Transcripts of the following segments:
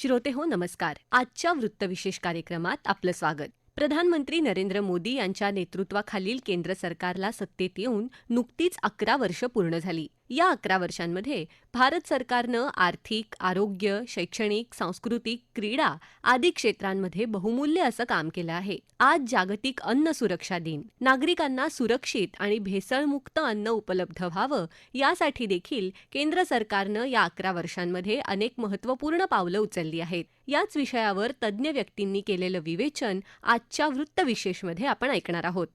श्रोते हो नमस्कार. आजच्या वृत्तविशेष कार्यक्रमात आपलं स्वागत. प्रधानमंत्री नरेंद्र मोदी यांच्या नेतृत्वाखालील केंद्र सरकारला सत्तेत येऊन नुकतीच अकरा वर्ष पूर्ण झाली. या अकरा वर्षांमध्ये भारत सरकारनं आर्थिक आरोग्य शैक्षणिक सांस्कृतिक क्रीडा आदी क्षेत्रांमध्ये बहुमूल्य असं काम केलं आहे. आज जागतिक अन्न सुरक्षा दिन. नागरिकांना सुरक्षित आणि भेसळमुक्त अन्न उपलब्ध व्हावं यासाठी देखील केंद्र सरकारनं या अकरा वर्षांमध्ये अनेक महत्त्वपूर्ण पावलं उचलली आहेत. याच विषयावर तज्ज्ञ व्यक्तींनी केलेलं विवेचन आजच्या वृत्तविशेषमध्ये आपण ऐकणार आहोत.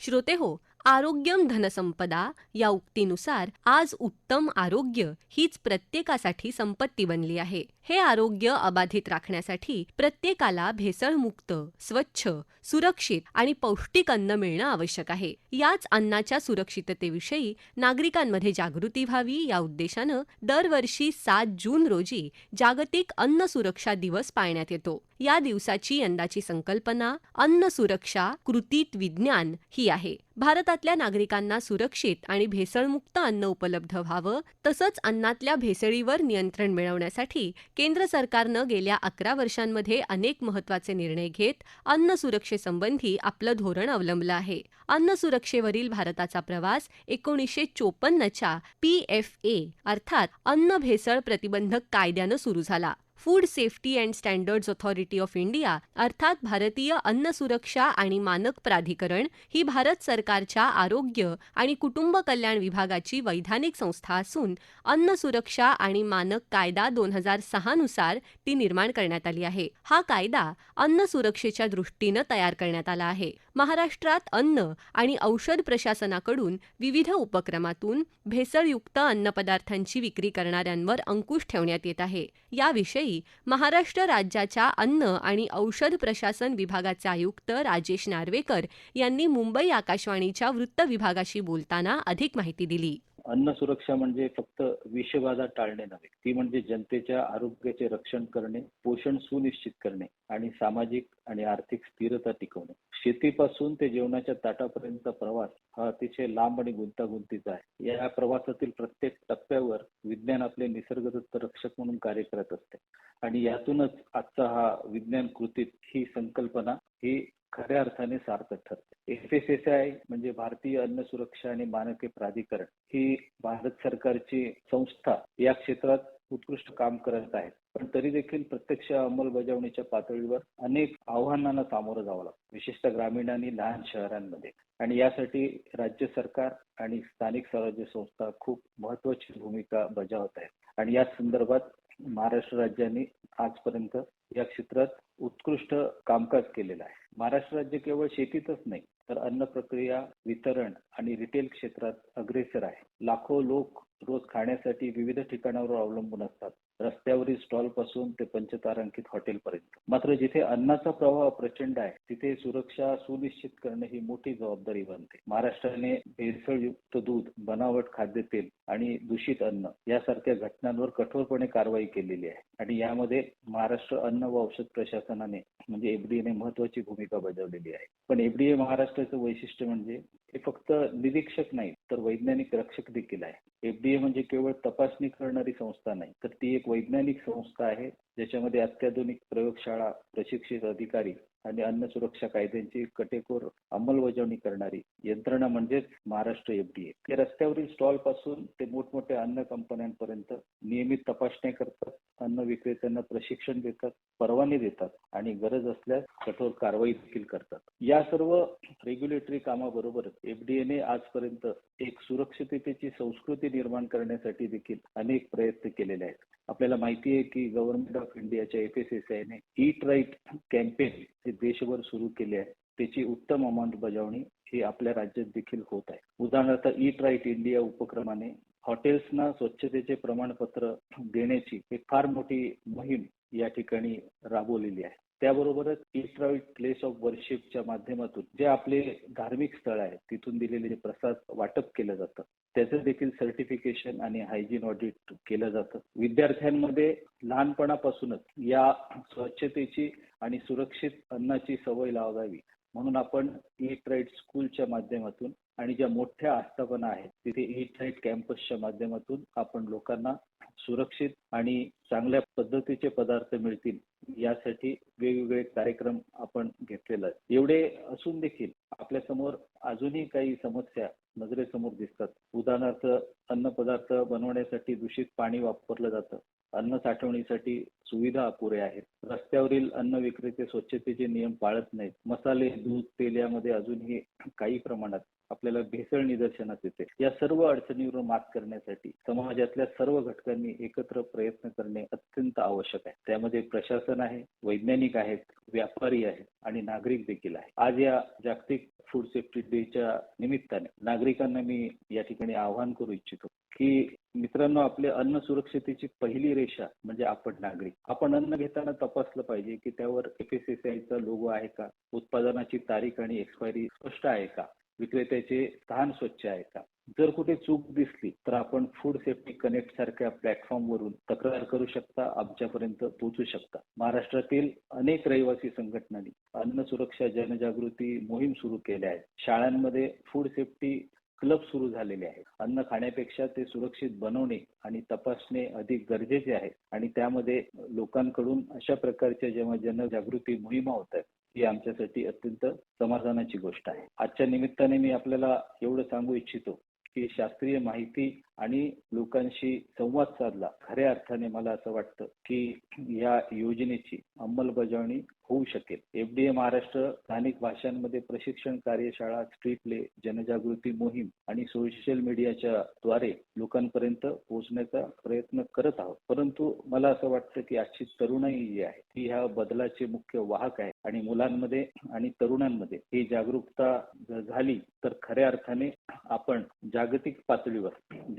श्रोते हो आरोग्यम धनसंपदा या उक्तीनुसार आज उत्तम आरोग्य हीच प्रत्येकासाठी संपत्ती बनली आहे. हे आरोग्य अबाधित राखण्यासाठी प्रत्येकाला भेसळमुक्त स्वच्छ सुरक्षित आणि पौष्टिक अन्न मिळणं आवश्यक आहे. याच अन्नाच्या सुरक्षिततेविषयी नागरिकांमध्ये जागृती व्हावी या उद्देशानं दरवर्षी सात जून रोजी जागतिक अन्न सुरक्षा दिवस पाळण्यात येतो. या दिवसाची यंदाची संकल्पना अन्न सुरक्षा कृतीत विज्ञान ही आहे. भारतातल्या नागरिकांना सुरक्षित आणि भेसळमुक्त अन्न उपलब्ध व्हावं तसंच अन्नातल्या भेसळीवर नियंत्रण मिळवण्यासाठी केंद्र सरकारनं गेल्या अकरा वर्षांमध्ये अनेक महत्त्वाचे निर्णय घेत अन्न सुरक्षेसंबंधी आपलं धोरण अवलंबलं आहे. अन्न सुरक्षेवरील भारताचा प्रवास एकोणीसशे चोपन्नच्या पी एफ ए अर्थात अन्न भेसळ प्रतिबंधक कायद्यानं सुरू झाला. Food safety and standards authority of India अर्थात भारतीय अन्न सुरक्षा आणि मानक प्राधिकरण ही भारत सरकारच्या आरोग्य आणि कुटुंब कल्याण विभागाची वैधानिक संस्था असून अन्न सुरक्षा आणि मानक कायदा दोन हजार सहा नुसार ती निर्माण करण्यात आली आहे. हा कायदा अन्न सुरक्षेच्या दृष्टीनं तयार करण्यात आला आहे. महाराष्ट्रात अन्न आणि औषध प्रशासनाकडून विविध उपक्रमातून भेसळयुक्त अन्नपदार्थांची विक्री करणाऱ्यांवर अंकुश ठेवण्यात येत आहे. याविषयी महाराष्ट्र राज्याच्या अन्न आणि औषध प्रशासन विभागाचे आयुक्त राजेश नार्वेकर यांनी मुंबई आकाशवाणीच्या वृत्त विभागाशी बोलताना अधिक माहिती दिली. अन्न सुरक्षा म्हणजे फक्त विषबाधा टाळणे नव्हे ती म्हणजे जनतेच्या आरोग्याचे रक्षण करणे पोषण सुनिश्चित करणे आणि सामाजिक आणि आर्थिक स्थिरता टिकवणे. शेतीपासून ते जेवणाच्या ताटापर्यंतचा प्रवास हा अतिशय लांब आणि गुंतागुंतीचा आहे. या प्रवासातील प्रत्येक टप्प्यावर विज्ञान आपले निसर्गदत्त रक्षक म्हणून कार्य करत असते आणि यातूनच आजचा हा विज्ञान कृतीत ही संकल्पना ही खऱ्या अर्थाने सार्थक ठरते. एफ एस एस आय म्हणजे भारतीय अन्न सुरक्षा आणि मानके प्राधिकरण ही भारत सरकारची संस्था या क्षेत्रात उत्कृष्ट काम करत आहे पण तरी देखील प्रत्यक्ष अंमलबजावणीच्या पातळीवर अनेक आव्हानांना सामोरं जावं लागतं. विशेषतः ग्रामीण आणि लहान शहरांमध्ये. आणि यासाठी राज्य सरकार आणि स्थानिक स्वराज्य संस्था खूप महत्वाची भूमिका बजावत आहेत. आणि या संदर्भात महाराष्ट्र राज्याने आजपर्यंत या क्षेत्रात उत्कृष्ट कामकाज केलेलं आहे. महाराष्ट्र राज्य केवळ शेतीतच नाही तर अन्न प्रक्रिया वितरण आणि रिटेल क्षेत्रात अग्रेसर आहे. लाखो लोक रोज खाण्यासाठी विविध ठिकाणावर अवलंबून असतात. रस्त्यावरील स्टॉलपासून ते पंचतारांकित हॉटेलपर्यंत मात्र जिथे अन्नाचा प्रवाह प्रचंड आहे तिथे सुरक्षा सुनिश्चित करणे ही मोठी जबाबदारी बनते. महाराष्ट्राने भेसळयुक्त दूध बनावट खाद्यतेल आणि दूषित अन्न यासारख्या घटनांवर कठोरपणे कारवाई केलेली आहे. आणि यामध्ये महाराष्ट्र अन्न व औषध प्रशासनाने म्हणजे एफडीएने महत्वाची भूमिका बजावलेली आहे. पण एफडीए महाराष्ट्राचं वैशिष्ट्य म्हणजे हे फक्त निरीक्षक नाही तर वैज्ञानिक रक्षक देखील आहे. एफडीए म्हणजे केवळ तपासणी करणारी संस्था नाही तर ती एक वैज्ञानिक संस्था आहे. ज्याच्यामध्ये अत्याधुनिक प्रयोगशाळा प्रशिक्षित अधिकारी आणि अन्न सुरक्षा कायद्यांची कटेकोर अंमलबजावणी करणारी यंत्रणा म्हणजेच महाराष्ट्र एफडीए ते रस्त्यावरील स्टॉलपासून ते मोठमोठ्या अन्न कंपन्यांपर्यंत नियमित तपासण्या करतात अन्न विक्रेत्यांना प्रशिक्षण देतात परवाने देतात आणि गरज असल्यास कठोर कारवाई देखील करतात. या सर्व रेग्युलेटरी कामाबरोबरच एफडीएने आजपर्यंत एक सुरक्षिततेची संस्कृती निर्माण करण्यासाठी देखील अनेक प्रयत्न केलेले आहेत. आपल्याला माहिती आहे की गव्हर्नमेंट ऑफ इंडियाच्या एफ एस एस आयने ईट राईट कॅम्पेन हे देशभर सुरू केले आहे त्याची उत्तम अंमलबजावणी ही आपल्या राज्यात देखील होत आहे. उदाहरणार्थ ईट राईट इंडिया उपक्रमाने हॉटेल्सना स्वच्छतेचे प्रमाणपत्र देण्याची एक फार मोठी मोहीम या ठिकाणी राबवलेली आहे. त्याबरोबरच ईट प्लेस ऑफ वर्शिपच्या माध्यमातून जे आपले धार्मिक स्थळ आहे तिथून दिलेले जे प्रसाद वाटप केलं जातं त्याचं देखील सर्टिफिकेशन आणि हायजीन ऑडिट केलं जातं. विद्यार्थ्यांमध्ये लहानपणापासूनच या स्वच्छतेची आणि सुरक्षित अन्नाची सवय लावावी म्हणून आपण ईट राईट स्कूलच्या माध्यमातून आणि ज्या मोठ्या आस्थापना आहेत तिथे ई राईट कॅम्पसच्या माध्यमातून आपण लोकांना सुरक्षित आणि चांगल्या पद्धतीचे पदार्थ मिळतील यासाठी वेगवेगळे कार्यक्रम आपण घेतलेले आहे एवढे असून देखील आपल्यासमोर अजूनही काही समस्या नजरेसमोर दिसतात. उदाहरणार्थ अन्न पदार्थ बनवण्यासाठी दूषित पाणी वापरलं जातं. अन्न साठवणीसाठी सुविधा अपुऱ्या आहेत. रस्त्यावरील अन्न विक्रेते स्वच्छतेचे नियम पाळत नाहीत. मसाले दूध तेल यामध्ये अजूनही काही प्रमाणात आपल्याला भेसळ निदर्शनास येते. या सर्व अडचणीवर मात करण्यासाठी समाजातल्या सर्व घटकांनी एकत्र प्रयत्न करणे अत्यंत आवश्यक आहे. त्यामध्ये प्रशासन आहे वैज्ञानिक आहेत व्यापारी आहेत आणि नागरिक देखील आहे आज या जागतिक फूड सेफ्टी डेच्या निमित्ताने नागरिकांना मी या ठिकाणी आवाहन करू इच्छितो की मित्रांनो आपल्या अन्न सुरक्षतेची पहिली रेषा म्हणजे आपण नागरिक. आपण अन्न घेताना तपासलं पाहिजे की त्यावर चा लोगो आहे का? उत्पादनाची तारीख आणि एक्सपायरी स्पष्ट आहे का? विक्रेत्याचे स्थान स्वच्छ आहे का? जर कुठे चूक दिसली तर आपण फूड सेफ्टी कनेक्ट सारख्या प्लॅटफॉर्म वरून तक्रार करू शकता आमच्यापर्यंत पोहोचू शकता. महाराष्ट्रातील अनेक रहिवासी संघटनांनी अन्न सुरक्षा जनजागृती मोहीम सुरू केल्या आहेत शाळांमध्ये फूड सेफ्टी क्लब सुरू झालेले आहेत. अन्न खाण्यापेक्षा ते सुरक्षित बनवणे आणि तपासणे अधिक गरजेचे आहे. आणि त्यामध्ये लोकांकडून अशा प्रकारच्या जेव्हा जनजागृती मोहिमा होत आहेत ही आमच्यासाठी अत्यंत समाधानाची गोष्ट आहे. आजच्या निमित्ताने मी आपल्याला एवढं सांगू इच्छितो की शास्त्रीय माहिती आणि लोकांशी संवाद साधला. खऱ्या अर्थाने मला असं वाटतं की या योजनेची अंमलबजावणी होऊ शकेल. एफडीए महाराष्ट्र स्थानिक भाषांमध्ये प्रशिक्षण कार्यशाळा स्ट्रीट प्ले जनजागृती मोहीम आणि सोशल मीडियाच्या द्वारे लोकांपर्यंत पोहोचण्याचा प्रयत्न करत आहोत. परंतु मला असं वाटतं की आजची तरुणाई जी आहे ती ह्या बदलाचे मुख्य वाहक आहे आणि मुलांमध्ये आणि तरुणांमध्ये ही जागरूकता झाली तर खऱ्या अर्थाने आपण जागतिक पातळीवर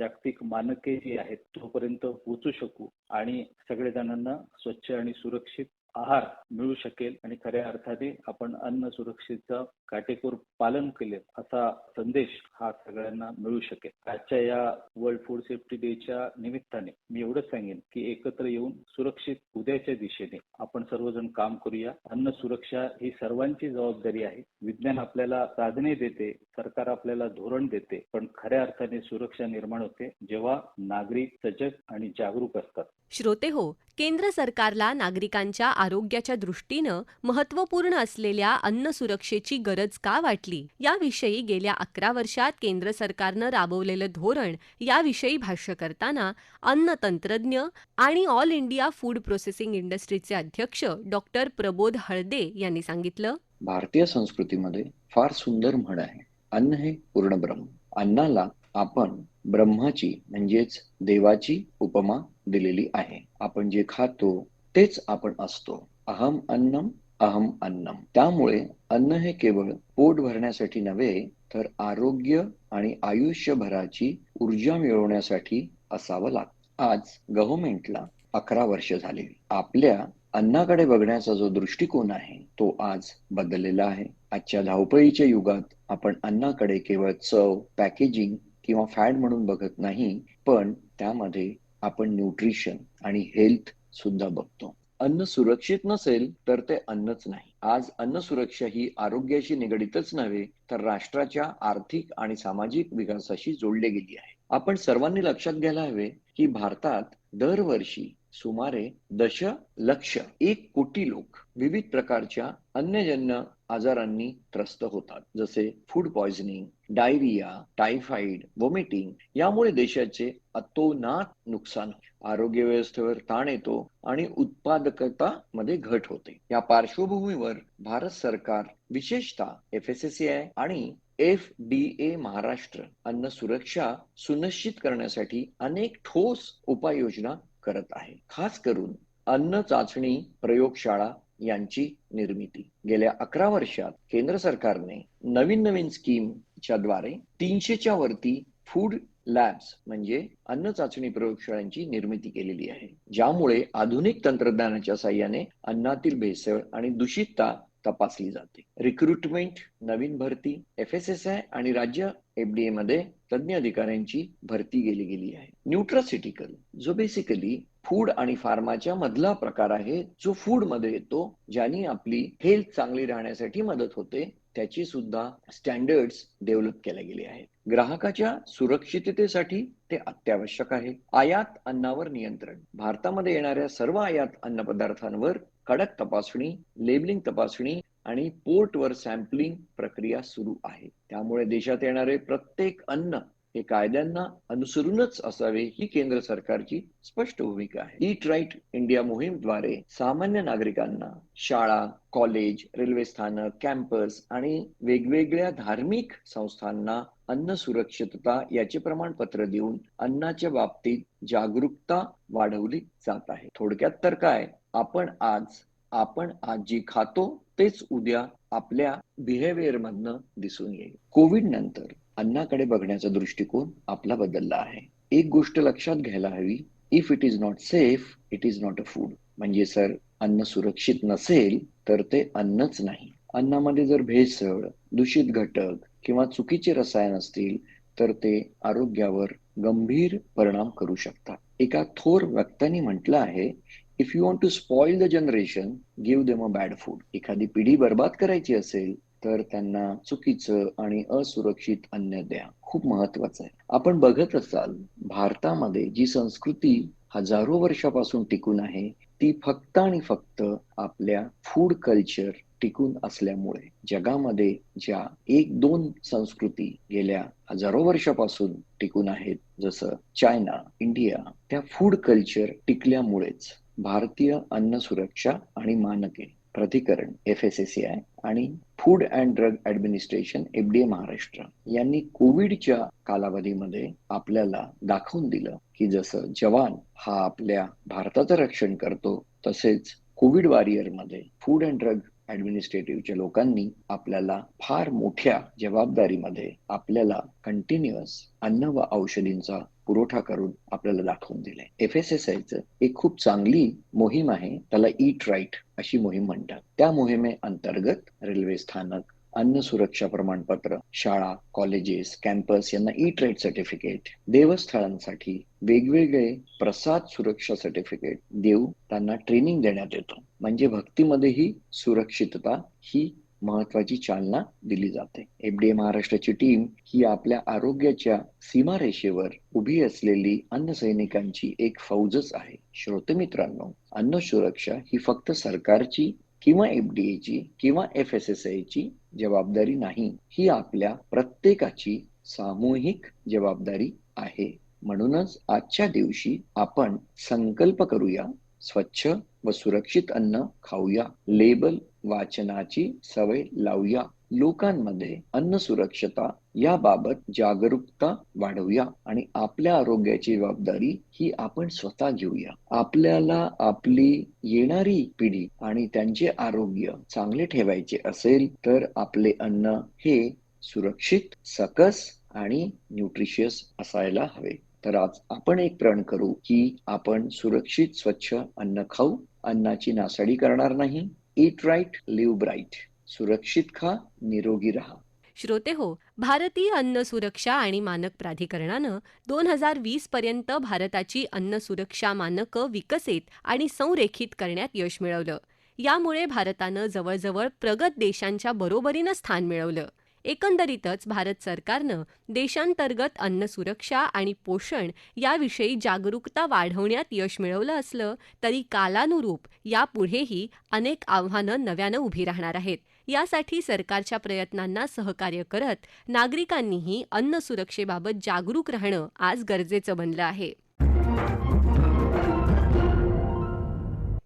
जागतिक मानके जी आहेत तोपर्यंत पोहोचू शकू आणि सगळे जणांना स्वच्छ आणि सुरक्षित आहार मिळू शकेल आणि खऱ्या अर्थाने आपण अन्न सुरक्षेचं काटेकोर पालन केले असा संदेश हा सगळ्यांना मिळू शकेल. आजच्या या वर्ल्ड फूड सेफ्टी डेच्या निमित्ताने मी एवढंच सांगेन की एकत्र येऊन सुरक्षित उद्याच्या दिशेने आपण सर्वजण काम करूया. अन्न सुरक्षा ही सर्वांची जबाबदारी आहे. विज्ञान आपल्याला साधने देते सरकार आपल्याला धोरण देते पण खऱ्या अर्थाने सुरक्षा निर्माण होते जेव्हा नागरिक सजग आणि जागरूक असतात. श्रोते हो केंद्र सरकारला नागरिकांच्या आरोग्याच्या दृष्टीनं महत्त्वपूर्ण असलेल्या अन्न सुरक्षेची गरज का वाटली? याविषयी गेल्या अकरा वर्षात केंद्र सरकारनं राबवलेलं धोरण याविषयी भाष्य करताना अन्न तंत्रज्ञ आणि ऑल इंडिया फूड प्रोसेसिंग इंडस्ट्रीचे अध्यक्ष डॉक्टर प्रबोध हळदे यांनी सांगितलं. भारतीय संस्कृतीमध्ये फार सुंदर म्हण आहे. अन्न हे पूर्ण ब्रह्म. अन्नाला आपण ब्रह्माची म्हणजेच देवाची उपमा दिलेली आहे. आपण जे खातो तेच आपण असतो. अहम अन्नम अहम अन्नम. त्यामुळे अन्न हे केवळ पोट भरण्यासाठी नव्हे तर आरोग्य आणि आयुष्यभराची ऊर्जा मिळवण्यासाठी असावं लागतं. आज गव्हर्नमेंटला अकरा वर्ष झाले. आपल्या अन्नाकडे बघण्याचा जो दृष्टिकोन आहे तो आज बदललेला आहे. आजच्या धावपळीच्या युगात आपण अन्नाकडे केवळ चव पॅकेजिंग किंवा फॅड म्हणून बघत नाही पण त्यामध्ये आपण न्यूट्रिशन आणि हेल्थ सुद्धा बघतो. अन्न सुरक्षित नसेल तर ते अन्नच नाही. आज अन्न सुरक्षा ही आरोग्याशी निगडीतच नव्हे तर राष्ट्राच्या आर्थिक आणि सामाजिक विकासाशी जोडले गेली आहे. आपण सर्वांनी लक्षात घ्यायला हवे की भारतात दरवर्षी सुमारे दशलक्ष एक कोटी लोक विविध प्रकारच्या अन्यजन्य आजारांनी त्रस्त होतात. जसे food poisoning diarrhoea typhoid vomiting यामुळे देशाचे अतोनात नुकसान आरोग्य व्यवस्थेवर ताण येतो आणि उत्पादकता मध्ये घट होते. या पार्श्वभूमीवर भारत सरकार विशेषतः एफ एस एस आय आणि एफ डी ए महाराष्ट्र अन्न सुरक्षा सुनिश्चित करण्यासाठी अनेक ठोस उपाययोजना करत आहे. खास करून अन्न चाचणी प्रयोगशाळा यांची निर्मिती. गेल्या अकरा वर्षात केंद्र सरकारने नवीन नवीन स्कीमच्या द्वारे तीनशेच्या वरती फूड लॅब्स म्हणजे अन्न चाचणी प्रयोगशाळांची निर्मिती केलेली आहे. ज्यामुळे आधुनिक तंत्रज्ञानाच्या साह्याने अन्नातील भेसळ आणि दूषितता तपासली जाते. रिक्रुटमेंट नवीन भरती एफ एस एस आय आणि राज्य एफडीए मध्ये तज्ञ अधिकाऱ्यांची भरती केली गेली आहे. न्यूट्रासिटिकल जो बेसिकली फूड आणि फार्माच्या मधला प्रकार आहे जो फूडमध्ये येतो ज्याने आपली हेल्थ चांगली राहण्यासाठी मदत होते त्याची सुद्धा स्टँडर्ड्स डेव्हलप केल्या गेले आहेत. ग्राहकाच्या सुरक्षिततेसाठी ते अत्यावश्यक आहे. आयात अन्नावर नियंत्रण. भारतामध्ये येणाऱ्या सर्व आयात अन्न पदार्थांवर कडक तपासणी लेबलिंग तपासणी आणि पोर्टवर सॅम्पलिंग प्रक्रिया सुरू आहे. त्यामुळे देशात येणारे प्रत्येक अन्न हे कायद्यांना अनुसरूनच असावे ही केंद्र सरकारची स्पष्ट भूमिका आहे. ईट राईट इंडिया मोहीमद्वारे सामान्य नागरिकांना शाळा कॉलेज रेल्वे स्थानक कॅम्पस आणि वेगवेगळ्या धार्मिक संस्थांना अन्न सुरक्षितता याचे प्रमाणपत्र देऊन अन्नाच्या बाबतीत जागरूकता वाढवली जात आहे. थोडक्यात तर काय? आपण आज आपण आज जी खातो तेच उद्या आपल्या बिहेवियर मधनं दिसून येईल. कोविड नंतर अन्नाकडे बघण्याचा दृष्टिकोन आपला बदलला आहे. एक गोष्ट लक्षात घ्यायला हवी if it is not safe it is not a food म्हणजे सर अन्न सुरक्षित नसेल तर ते अन्नच नाही. अन्नामध्ये जर भेसळ दूषित घटक किंवा चुकीचे रसायन असतील तर ते आरोग्यावर गंभीर परिणाम करू शकतात. एका थोर वक्त्याने म्हटलं आहे if you want to spoil the generation give them a bad food एखादी पिढी बर्बाद करायची असेल तर त्यांना चुकीचं आणि असुरक्षित अन्न द्या. खूप महत्वाचं आहे. आपण बघत असाल भारतामध्ये जी संस्कृती हजारो वर्षापासून टिकून आहे ती फक्त आणि फक्त आपल्या फूड कल्चर टिकून असल्यामुळे जगामध्ये ज्या एक दोन संस्कृती गेल्या हजारो वर्षापासून टिकून आहेत जसं चायना इंडिया त्या फूड कल्चर टिकल्यामुळेच. भारतीय अन्न सुरक्षा आणि मानके प्राधिकरण एफ एस एस आय आणि food and drug administration FDA Maharashtra यांनी कोविडच्या कालावधीमध्ये आपल्याला दाखवून दिलं की जसं जवान हा आपल्या भारताचं रक्षण करतो तसेच कोविड वॉरियरमध्ये फूड अँड ड्रग ऍडमिनिस्ट्रेटिव्हच्या लोकांनी आपल्याला फार मोठ्या जबाबदारीमध्ये आपल्याला कंटिन्युअस अन्न व औषधींचा पुरवठा करून आपल्याला दाखवून दिलाय. एफ एस एस आयचं एक खूप चांगली मोहीम आहे त्याला ईट राईट अशी मोहीम म्हणतात. त्या मोहिमे अंतर्गत रेल्वे स्थानक अन्न सुरक्षा प्रमाणपत्र शाळा कॉलेजेस कॅम्पस यांना ई ट्रेड सर्टिफिकेट देवस्थळांसाठी वेगवेगळे प्रसाद सुरक्षा सर्टिफिकेट देऊ त्यांना ट्रेनिंग देण्यात येतो. म्हणजे भक्तीमध्येही सुरक्षितता ही महत्वाची चालना दिली जाते. एफडीए महाराष्ट्राची टीम ही आपल्या आरोग्याच्या सीमारेषेवर उभी असलेली अन्न सैनिकांची एक फौजच आहे. श्रोते मित्रांनो अन्न सुरक्षा ही फक्त सरकारची किंवा एफडीएची किंवा एफ एस एस ची जबाबदारी नाही. ही आपल्या प्रत्येकाची सामूहिक जबाबदारी आहे. म्हणूनच आजच्या दिवशी आपण संकल्प करूया स्वच्छ व सुरक्षित अन्न खाऊया. लेबल वाचनाची सवय लावूया. लोकांमध्ये अन्न सुरक्षता याबाबत जागरूकता वाढवूया आणि आपल्या आरोग्याची जबाबदारी ही आपण स्वतः घेऊया. आपल्याला आपली येणारी पिढी आणि त्यांचे आरोग्य चांगले ठेवायचे असेल तर आपले अन्न हे सुरक्षित सकस आणि न्यूट्रिशियस असायला हवे. तर आज आपण एक प्रण करू की आपण सुरक्षित स्वच्छ अन्न खाऊ. अन्नाची नासाडी करणार नाही. ईट राईट लिव्ह ब्राईट सुरक्षित खा निरोगी राहा. श्रोते हो भारतीय अन्न सुरक्षा आणि मानक प्राधिकरणानं दोन हजार वीस पर्यंत भारताची अन्न सुरक्षा मानकं विकसित आणि संरेखित करण्यात यश मिळवलं. यामुळे भारतानं जवळजवळ प्रगत देशांच्या बरोबरीनं स्थान मिळवलं. एकंदरीतच भारत सरकारनं देशांतर्गत अन्न सुरक्षा आणि पोषण याविषयी जागरूकता वाढवण्यात यश मिळवलं असलं तरी कालानुरूप यापुढेही अनेक आव्हानं नव्यानं उभी राहणार आहेत. यासाठी सरकारच्या प्रयत्नांना सहकार्य करत नागरिकांनीही अन्न सुरक्षेबाबत जागरूक राहणं आज गरजेचं बनलं आहे.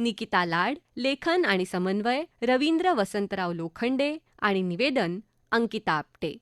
निकिता लाड लेखन आणि समन्वय रवींद्र वसंतराव लोखंडे आणि निवेदन अंकिता आपटे.